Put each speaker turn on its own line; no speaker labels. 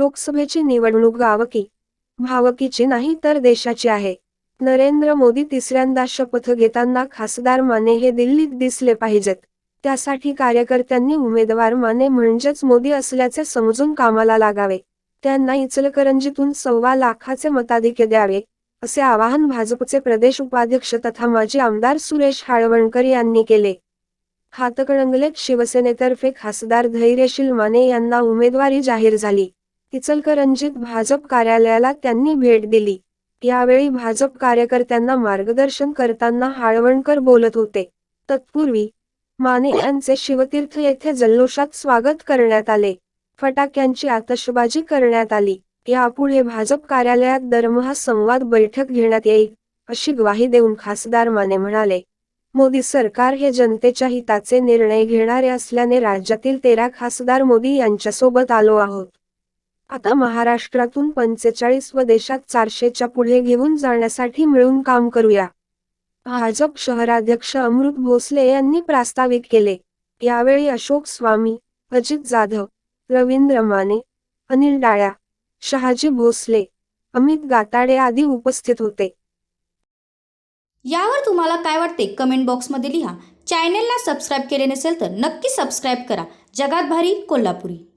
लोकसभेची निवडणूक गावकी भावकीची नाही तर देशाची आहे. नरेंद्र मोदी तिसऱ्यांदा शपथ घेताना खासदार माने हे दिल्लीत दिसले पाहिजेत. त्यासाठी कार्यकर्त्यांनी उमेदवार माने म्हणजेच मोदी असल्याचे समजून कामाला लागावे. त्यांना इचलकरंजीतून सव्वा लाखाचे मताधिक्य द्यावे असे आवाहन भाजपचे प्रदेश उपाध्यक्ष तथा माजी आमदार सुरेश हाळवणकर यांनी केले. हातकणंगलेत शिवसेनेतर्फे खासदार धैर्यशील माने यांना उमेदवारी जाहीर झाली. इचलकरंजीत भाजप कार्यालयाला त्यांनी भेट दिली. यावेळी भाजप कार्यकर्त्यांना मार्गदर्शन करताना हाळवणकर बोलत होते. तत्पूर्वी माने यांचे शिवतीर्थ येथे जल्लोषात स्वागत करण्यात आले. फटाक्यांची आतषबाजी करण्यात आली. यापुढे भाजप कार्यालयात दरमहा संवाद बैठक घेण्यात येईल अशी ग्वाही देऊन खासदार माने म्हणाले. मोदी सरकार हे जनतेच्या हिताचे निर्णय घेणारे असल्याने राज्यातील तेरा खासदार मोदी यांच्यासोबत आलो आहोत. आता महाराष्ट्रातून पंचेचाळीस व देशात चारशेच्या पुढे घेऊन जाण्यासाठी मिळून काम करूया. भाजप शहराध्यक्ष अमृत भोसले यांनी प्रास्ताविक केले. यावेळी अशोक स्वामी अजित जाधव रवींद्र माने अनिल डाळ्या शहाजी भोसले अमित गाताडे आदी उपस्थित होते.
यावर तुम्हाला काय वाटते? कमेंट बॉक्समध्ये लिहा. चॅनेलला सबस्क्राईब केले नसेल तर नक्की सबस्क्राईब करा. जगात भारी कोल्हापुरी.